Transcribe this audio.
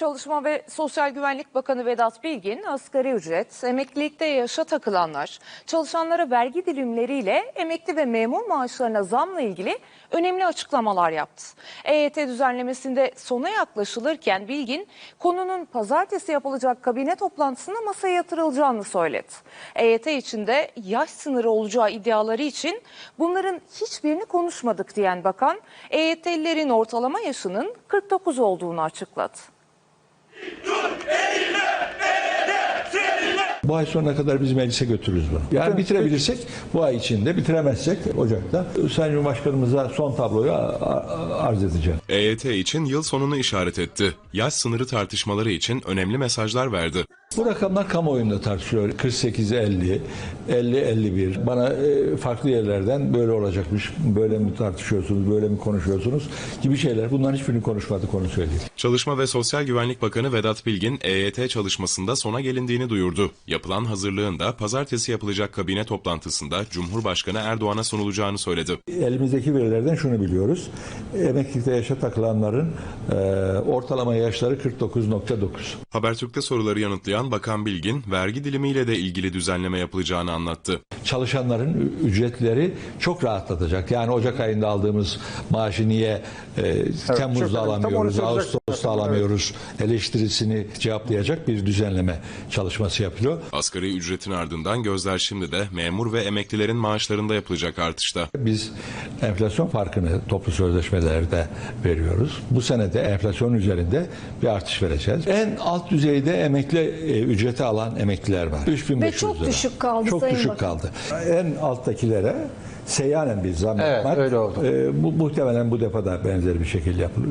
Çalışma ve Sosyal Güvenlik Bakanı Vedat Bilgin, asgari ücret, emeklilikte yaşa takılanlar, çalışanlara vergi dilimleriyle emekli ve memur maaşlarına zamla ilgili önemli açıklamalar yaptı. EYT düzenlemesinde sona yaklaşılırken Bilgin, konunun pazartesi yapılacak kabine toplantısında masaya yatırılacağını söyledi. EYT içinde yaş sınırı olacağı iddiaları için bunların hiçbirini konuşmadık diyen bakan, EYT'lilerin ortalama yaşının 49 olduğunu açıkladı. Bu ay sonuna kadar biz meclise götürürüz bunu. Yani bitirebilirsek bu ay içinde, bitiremezsek Ocak'ta Sayın Cumhurbaşkanımıza son tabloyu arz edeceğim. EYT için yıl sonunu işaret etti. Yaş sınırı tartışmaları için önemli mesajlar verdi. Bu rakamlar kamuoyunda tartışılıyor. 48-50, 50-51. Bana e, farklı yerlerden böyle olacakmış, böyle mi tartışıyorsunuz, böyle mi konuşuyorsunuz gibi şeyler. Bunların hiçbirini konuşmadık onu söyleyeyim. Çalışma ve Sosyal Güvenlik Bakanı Vedat Bilgin, EYT çalışmasında sona gelindiğini duyurdu. Yapılan hazırlığın da pazartesi yapılacak kabine toplantısında Cumhurbaşkanı Erdoğan'a sunulacağını söyledi. Elimizdeki verilerden şunu biliyoruz. Emeklilikte yaşa takılanların e, ortalama yaşları 49.9. Habertürk'te soruları yanıtlayan Bakan Bilgin, vergi dilimiyle de ilgili düzenleme yapılacağını anlattı. çalışanların ücretleri çok rahatlatacak. Yani Ocak ayında aldığımız maaşı niye e, çok Temmuz'da onu alamıyoruz, Ağustos'ta alamıyoruz eleştirisini cevaplayacak bir düzenleme çalışması yapılıyor. Asgari ücretin ardından gözler şimdi de memur ve emeklilerin maaşlarında yapılacak artışta. Biz enflasyon farkını toplu sözleşmelerde veriyoruz. Bu sene de enflasyon üzerinde bir artış vereceğiz. En alt düzeyde emekli e, ücreti alan emekliler var. 3500 Ve çok lira. düşük kaldı Çok Sayın düşük Bakan. kaldı. En alttakilere seyyanen bir zam Evet, yapmak öyle oldu. e, bu, muhtemelen bu defa da benzer bir şekilde yapılır.